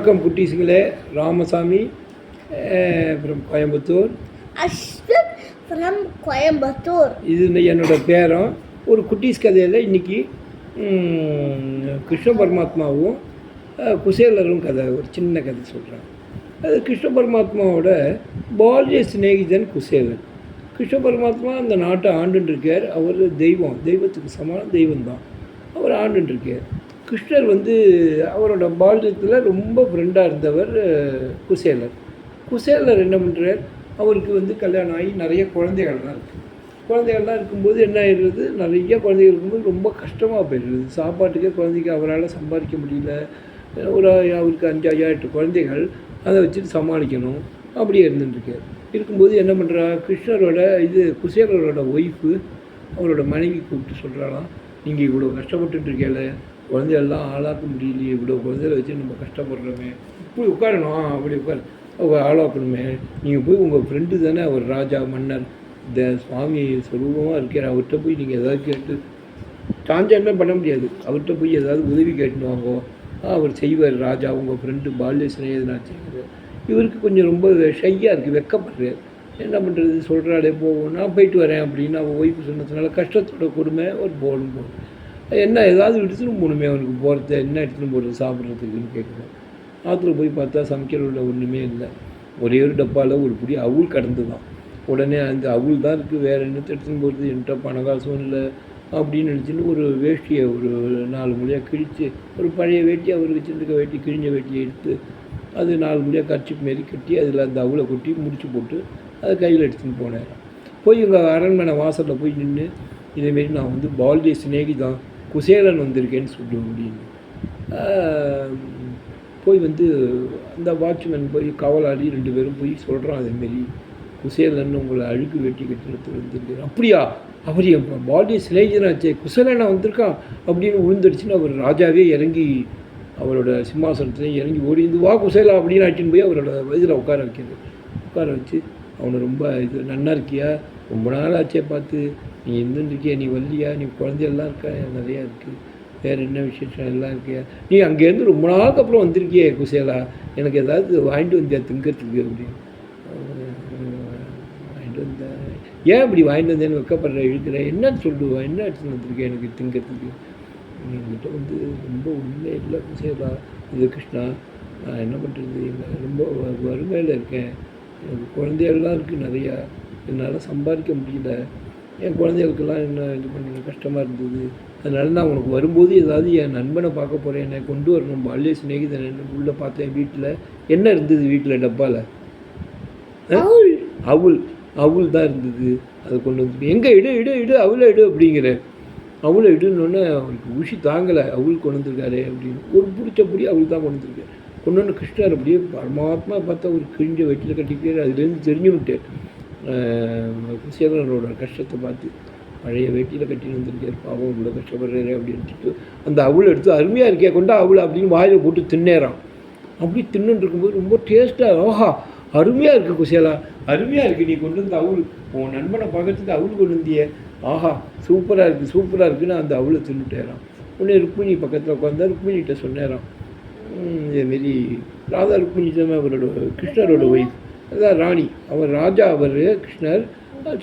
வணக்கம் குட்டீஸுங்களே ராமசாமி அப்புறம் கோயம்புத்தூர். அஸ்வத் ஃப்ரம் கோயம்புத்தூர். இது இந்த என்னோட பேரம். ஒரு குட்டீஸ் கதையில் இன்றைக்கி கிருஷ்ண பரமாத்மாவும் குசேலரும் கதை ஒரு சின்ன கதை சொல்கிறேன் அது கிருஷ்ண பரமாத்மாவோட பால்ய சிநேகிதன் குசேலன். கிருஷ்ண பரமாத்மா அந்த நாட்டை ஆண்டுன்னு இருக்கார். அவர் தெய்வம் தெய்வத்துக்கு சமான தெய்வம் தான் அவர் ஆண்டுன்னு இருக்கார். கிருஷ்ணர் வந்து அவரோட பால்யத்தில் ரொம்ப ஃப்ரெண்டாக இருந்தவர் குசேலர். குசேலர் என்ன பண்ணுறார் அவருக்கு வந்து கல்யாணம் ஆகி நிறைய குழந்தைகள்லாம் இருக்குது குழந்தைகள்லாம் இருக்கும்போது என்ன ஆயிடுறது நிறைய குழந்தைகள் இருக்கும்போது ரொம்ப கஷ்டமாக போயிடுறது சாப்பாட்டுக்கே குழந்தைக்கு அவரால் சம்பாதிக்க முடியல. ஒரு அவருக்கு அஞ்சு ஐயா எட்டு குழந்தைகள். அதை வச்சுட்டு சமாளிக்கணும். அப்படியே இருந்துட்டுருக்கார் இருக்கும்போது என்ன பண்ணுறா கிருஷ்ணரோட இது குசேலரோட ஒய்ஃபு அவரோட மனைவி கூப்பிட்டு சொல்கிறாளாம் நீங்கள் இவ்வளோ கஷ்டப்பட்டுட்டு இருக்கேல குழந்தையெல்லாம் ஆளாக்க முடியலையே இவ்வளோ குழந்தைய வச்சு நம்ம கஷ்டப்படுறோமே. இப்படி உட்காரணும் ஆ, அப்படி உட்காரு. அவங்க ஆளாக்கணுமே. நீங்கள் போய் உங்கள் ஃப்ரெண்டு தானே அவர் ராஜா மன்னர். இந்த சுவாமி சுரூபமாக இருக்கார் அவர்கிட்ட போய் நீங்கள் ஏதாவது கேட்டு சாஞ்சாமே பண்ண முடியாது. அவர்கிட்ட போய் ஏதாவது உதவி கேட்டுன்னு வாங்கோ. அவர் செய்வார் ராஜா உங்கள் ஃப்ரெண்டு பால்ய செய்வார். இவருக்கு கொஞ்சம் ரொம்ப ஷையாக இருக்குது வெக்கப்படுறாரு என்ன பண்ணுறது சொல்கிறாளே போவோம் நான் போயிட்டு வரேன் அப்படின்னு அவன் ஒய்ஃபு சொன்னதுனால கஷ்டத்தோட கொடுமை ஒரு போகணும் போகணும் என்ன ஏதாவது எடுத்துன்னு போகணுமே அவனுக்கு போகிறது என்ன எடுத்துன்னு போகிறது சாப்பிட்றதுக்குன்னு கேட்குறேன் ஆற்றுல போய் பார்த்தா சமைக்கிறதுல ஒன்றுமே இல்லை. ஒரே ஒரு டப்பாவில் ஒரு பிடி அவுள் கடந்து தான் உடனே அந்த அவுள் தான் இருக்குது வேறு என்னத்தை எடுத்துன்னு போகிறது என்கிட்ட பண காசும் இல்லை அப்படின்னு நினச்சின்னு ஒரு வேஷ்டியை ஒரு நாலு முறையாக கிழித்து ஒரு பழைய வேட்டி அவர் வச்சுருக்க வேட்டி கிழிஞ்ச வேட்டியை எடுத்து அது நாலு முறையாக கட்சி மாரி கட்டி அதில் அந்த அவுளை கொட்டி முடிச்சு போட்டு அதை கையில் எடுத்துன்னு போனேன் போய் இவங்க அரண்மனை வாசலில் போய் நின்று இதேமாரி நான் வந்து பால்டே சிநேகி தான் குசேலன் வந்திருக்கேன்னு சொல்லு அப்படின்னு போய் வந்து அந்த வாட்ச்மேன் போய் காவலாளி ரெண்டு பேரும் போய் சொல்கிறான் அதேமாரி குசேலன் உங்களை அழுக்கு வெட்டி கட்டிடத்தில் வந்திருக்காரு அப்படியா? அவர் என் பால்டே சிநேகிதனாச்சே குசேலனா வந்திருக்கான் அப்படின்னு விழுந்துடுச்சுன்னு அவர் ராஜாவே இறங்கி அவரோட சிம்மாசனத்துல இறங்கி ஓடி வந்து வா குசேலா அப்படின்னு ஆட்டின்னு போய் அவரோட வயதில் உட்கார வைக்கிறது. உட்கார வச்சு அவனை ரொம்ப இது நன்னா இருக்கியா? ரொம்ப நாள் ஆச்சே பார்த்து நீ இருந்துருக்கியா நீ வரலையா நீ குழந்தையெல்லாம் இருக்கா? நிறையா இருக்குது வேறு என்ன விசேஷம்? எல்லாம் இருக்கியா? நீ அங்கேருந்து ரொம்ப நாளுக்கு அப்புறம் வந்திருக்கியே குசேலா. எனக்கு ஏதாவது வாங்கிட்டு வந்தியா? திங்கிறதுக்கு அப்படின்னு வாங்கிட்டு வந்தேன் ஏன் இப்படி வாங்கிட்டு வந்தேன்னு வெக்கப்படுற இழுக்கிற? என்னன்னு சொல்லுவா என்ன எடுத்துன்னு வந்திருக்கேன் எனக்கு திங்கிறதுக்கு? என்கிட்ட வந்து ரொம்ப உண்மை இல்லை குசேலா. இது கிருஷ்ணா. நான் என்ன பண்ணுறது ரொம்ப வறுமையில் இருக்கேன். எனக்கு குழந்தையெல்லாம் இருக்குது நிறையா. என்னால் சம்பாதிக்க முடியல. என் குழந்தைகளுக்கெல்லாம் என்ன இது பண்ணி கஷ்டமாக இருந்தது. அதனால நான் உனக்கு வரும்போது ஏதாவது என் நண்பனை பார்க்க போகிறேன் என்னை கொண்டு வரணும். பால்ய சிநேகிதன் உள்ளே பார்த்தேன் வீட்டில். என்ன இருந்தது வீட்டில் டப்பாவில் அவுள் அவுள் அவுள் தான் இருந்தது. அதை கொண்டு வந்து எங்கே இடு இடு இடு அவளை இடு அப்படிங்கிற. அவளை இடுன்னொன்னே அவருக்கு உஷி தாங்கலை. அவள் கொண்டு வந்திருக்காரு அப்படின்னு. ஒரு பிடிச்சபடி அவள் தான் கொண்டு வந்திருக்காரு. கொண்டு வந்து கிருஷ்ணர் அப்படியே பரமாத்மா பார்த்தா ஒரு கிழிஞ்ச வெட்டியில் கட்டிக்கிட்டு அதுலேருந்து தெரிஞ்சு விட்டேன். சேகரனோட கஷ்டத்தை பார்த்து பழைய வேட்டியில் கட்டி வந்திருக்காரு. பாவம் இவ்வளோ கஷ்டப்படுறாரு அப்படின்ட்டு அந்த அவள் எடுத்து அருமையாக இருக்கே கொண்டா அவள் அப்படின்னு வாயில் போட்டு தின்னேறான். அப்படி தின்னு இருக்கும்போது ரொம்ப டேஸ்ட்டாக ஓஹா அருமையாக இருக்குது குசேலா அருமையாக இருக்குது நீ கொண்டு வந்த அவுள் உன் நண்பனை பார்க்கறதுக்கு அவுள் கொண்டு வந்தியே. ஆஹா சூப்பராக இருக்குது சூப்பராக இருக்குன்னு அந்த அவளை தின்னுட்டேறான். உடனே ருக்மிணி பக்கத்தில் உட்காந்தா ருக்மிணிகிட்ட சொன்னேறான். "ம், இதேமாரி ராதா ருக்மிணி தான் அவரோட கிருஷ்ணரோட ஒய்ஃப் அதான் ராணி அவர் ராஜா அவர் கிருஷ்ணர்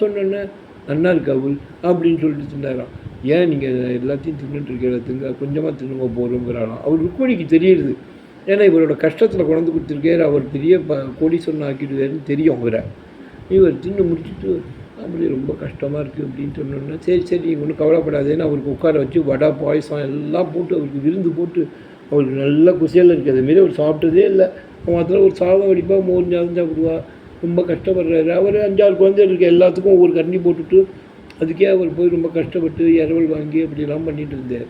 சொன்னோன்னே நன்னா கவுல் அப்படின்னு சொல்லிட்டு தின்னாராம் ஏன் நீங்கள் எல்லாத்தையும் தின்னுட்டு இருக்கிற திங்க கொஞ்சமாக தின்னுங்க போகிறோங்கிறாராம் அவர் ருக்மணிக்கு தெரியுது. ஏன்னா இவரோட கஷ்டத்தில் கொண்டு கொடுத்துருக்காரு அவர் பெரிய ப கோடீஸ்வரன் ஆக்கிடுவாருன்னு தெரியும் அவரை. இவர் தின்னு முடிச்சுட்டு அப்படி ரொம்ப கஷ்டமாக இருக்குது அப்படின்னு சொன்னோன்னா சரி சரி ஒன்றும் கவலைப்படாதேன்னு அவருக்கு உட்கார வச்சு வடை பாயசம் எல்லாம் போட்டு அவருக்கு விருந்து போட்டு அவருக்கு நல்ல குசியில் இருக்குது அதுமாரி அவர் சாப்பிட்டதே இல்லை. அவன் அதில் ஒரு சாதம் வடிப்பாக மோர் சாதம் சாப்பிடுவா ரொம்ப கஷ்டப்படுறாரு அவர் அஞ்சாறு குழந்தைகள் இருக்க எல்லாத்துக்கும் ஒவ்வொரு கண்ணி போட்டுட்டு அதுக்கே அவர் போய் ரொம்ப கஷ்டப்பட்டு இரவல் வாங்கி அப்படிலாம் பண்ணிட்டு இருந்தார்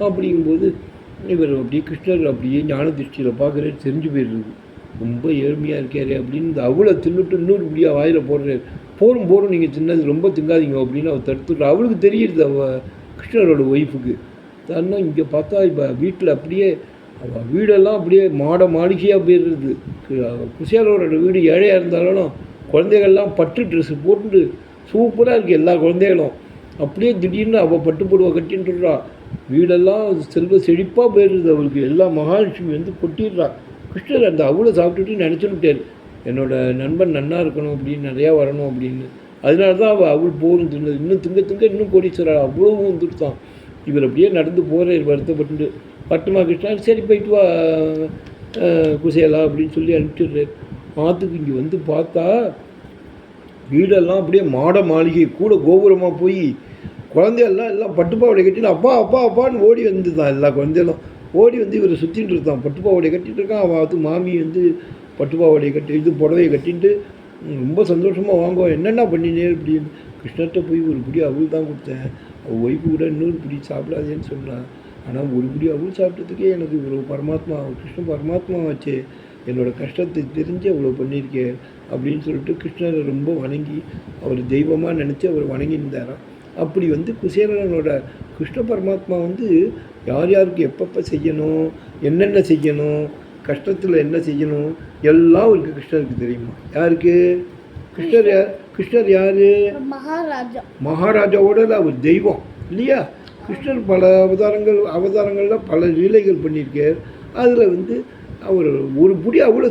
அப்படிங்கும்போது இவர் அப்படியே கிருஷ்ணர் அப்படியே ஞான திருஷ்டியில் பார்க்குறாரு தெரிஞ்சு போயிடுறது ரொம்ப ஏழ்மையாக இருக்காரு அப்படின்னு இந்த அவளை தின்னுட்டு இன்னொரு இப்படியா வாயில் போடுறாரு போரும் போரும் நீங்கள் தின்னது ரொம்ப திங்காதீங்க அப்படின்னு அவர் தடுத்துட்டு அவளுக்கு தெரியுது அவ கிருஷ்ணரோட ஒய்ஃபுக்கு தானே இங்கே பார்த்தா இப்போ வீட்டில் அப்படியே வீடெல்லாம் அப்படியே மாட மாளிகையாக போயிடுறது குசியாரோட வீடு ஏழையாக இருந்தாலும் குழந்தைகள்லாம் பட்டு ட்ரெஸ்ஸு போட்டு சூப்பராக இருக்குது எல்லா குழந்தைகளும். அப்படியே திடீர்னு அவள் பட்டு போடுவா கட்டின்ட்டுறா வீடெல்லாம் செல்வ செழிப்பாக போயிடுது அவளுக்கு. எல்லா மகாலட்சுமி வந்து கொட்டிடுறா. கிருஷ்ணர் அந்த அவளை சாப்பிட்டுட்டு நினச்சுட்டார் என்னோட நண்பன் நன்னாக இருக்கணும் அப்படின்னு நிறையா வரணும் அப்படின்னு. அதனால தான் அவள் அவள் போரும் தின்னது இன்னும் திங்க திங்க இன்னும் கோடீஸ்வரர் அவ்வளவும் வந்துருத்தான் இவர் அப்படியே நடந்து போகிற வருத்தப்பட்டு பட்டுமா கிருஷ்ணா சரி போயிட்டு வா அஹ், குசேலா அப்படின்னு சொல்லி அனுப்பிச்சிடுறாரு ஆற்றுக்கு இங்கே வந்து பார்த்தா வீடெல்லாம் அப்படியே மாட மாளிகை கூட கோபுரமாக போய் குழந்தையெல்லாம் எல்லாம் பட்டுப்பாவடை கட்டிட்டு அப்பா அப்பா அப்பான்னு ஓடி வந்துதான் எல்லா குழந்தைகளும். ஓடி வந்து இவரை சுற்றிட்டு இருந்தான் பட்டுப்பாவடை கட்டிகிட்டு இருக்கான். அவன் அது மாமி வந்து பட்டுப்பாவடையை கட்டி இது புடவையை கட்டிட்டு ரொம்ப சந்தோஷமாக வாங்குவோம் என்னென்ன பண்ணினே? அப்படின்னு. கிருஷ்ணர்கிட்ட போய் ஒரு பிடி அவள் தான் கொடுத்தேன். அவள் ஒய்ஃபு கூட இன்னொரு பிடி சாப்பிடாதேன்னு சொன்னான். ஆனால் ஒரு பிடி அவள் சாப்பிட்டதுக்கே எனக்கு இவ்வளோ பரமாத்மா கிருஷ்ண பரமாத்மா வச்சு என்னோட கஷ்டத்தை தெரிஞ்சு அவ்வளோ பண்ணியிருக்கேன் அப்படின்னு சொல்லிட்டு கிருஷ்ணரை ரொம்ப வணங்கி அவர் தெய்வமாக நினச்சி அவர் வணங்கியிருந்தாராம் அப்படி வந்து குசேலனோட கிருஷ்ண பரமாத்மா வந்து யார் யாருக்கு எப்பப்போ செய்யணும் என்னென்ன செய்யணும் கஷ்டத்தில் என்ன செய்யணும் எல்லாம் அவருக்கு கிருஷ்ணருக்கு தெரியுமா? யாருக்கு? கிருஷ்ணர் யார் கிருஷ்ணர் யார்? மகாராஜா. மகாராஜாவோட அவர் தெய்வம் இல்லையா? கிருஷ்ணர் பல அவதாரங்கள் அவதாரங்களில் பல லீலைகள் பண்ணியிருக்கார். அதில் வந்து அவர் ஒரு முடி அவ்வளோ